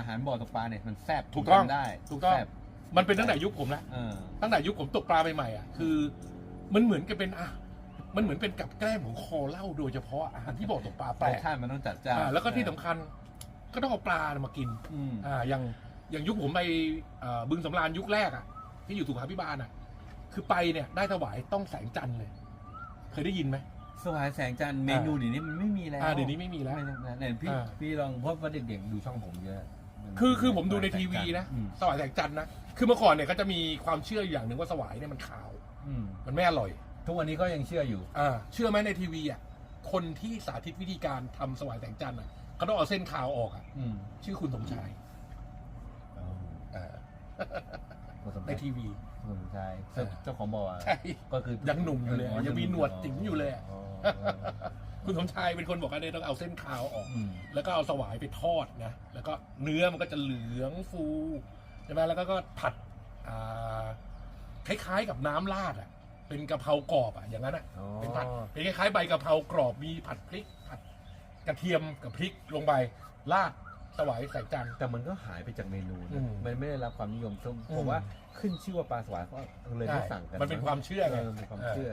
อาหารบ่อตกปลาเนี่ยมันแซ่บถูกต้องจำได้ถูกต้อง แซ่บมันเป็นตั้งแต่ยุคผมแล้วเออ ตั้งแต่ยุคผมตกปลาใหม่ๆอะคือ มันเหมือนกับเป็นอะมันเหมือนเป็นกับแกล้มของคอเหล้าโดยเฉพาะอาหารที่บ่อตกปลาแปรลสกชาติมันต้องจัดจ้านอ่าแล้วก็ที่สำคัญก็ต้องเอาปลามากิน อืมอ่าอย่างอย่างยุคผมไปเอ่อบึงสำราญยุคแรกอะ ที่อยู่สุขาพิบาลอะ คือไปเนี่ยได้ถวายต้องแสงจันทร์เลย เคยได้ยินไหม สวายแสงจันทร์เมนูเดี๋ยวนี้มันไม่มีแล้วอ่าเดี๋ยวนี้ไม่มีแล้ว ไม่ต้องนะเนี่ยพี่อ่า พี่ลองเพราะว่าเด็กๆดูช่องผมเยอะมัน คือคือผมดูในทีวีนะ อืมสวายแสงจันทร์นะ คือเมื่อก่อนเนี่ยก็จะมีความเชื่ออย่างหนึ่งว่าสวายเนี่ยมันขาว อืมมันไม่อร่อย ทุกวันนี้ก็ยังเชื่ออยู่ อ่า เชื่อไหมในทีวีอะ คนที่สาธิตวิธีการทำสวายแสงจันทร์อะเขาต้องเอาเส้นขาวออกอะ อืมชื่อคุณสมชายอ่าคนสมในชายทีวีคนสมชายเออเจ้าของบ่อใช่ ก็คือยังหนุ่มอยู่เลยอะยังมีหนวดจิ๋มอยู่เลยอะ อ๋อ คุณสมชายเป็นคนบอกว่าเนี่ยต้องเอาเส้นขาวออก อืม แล้วก็เอาสวายไปทอดนะ แล้วก็เนื้อมันก็จะเหลืองฟูใช่ไหมแล้วก็ก็ผัดอ่าคล้ายๆกับน้ำราดอะ เป็นกะเพรากรอบอะ อย่างนั้นอะ อ๋อ เป็นผัด เป็นคล้ายๆใบกะเพรากรอบ มีผัดพริก ผัดกระเทียมกับพริกลงไป ราดสวายใส่จาน แต่มันก็หายไปจากเมนูอืนะมมันไม่ได้รับความนิยมซึ่งอืม ผมว่าขึ้นชื่อว่าปลาสวายก็เลยไม่สั่งกันมันเป็นความเชื่อไงเออเป็นความเชื่อ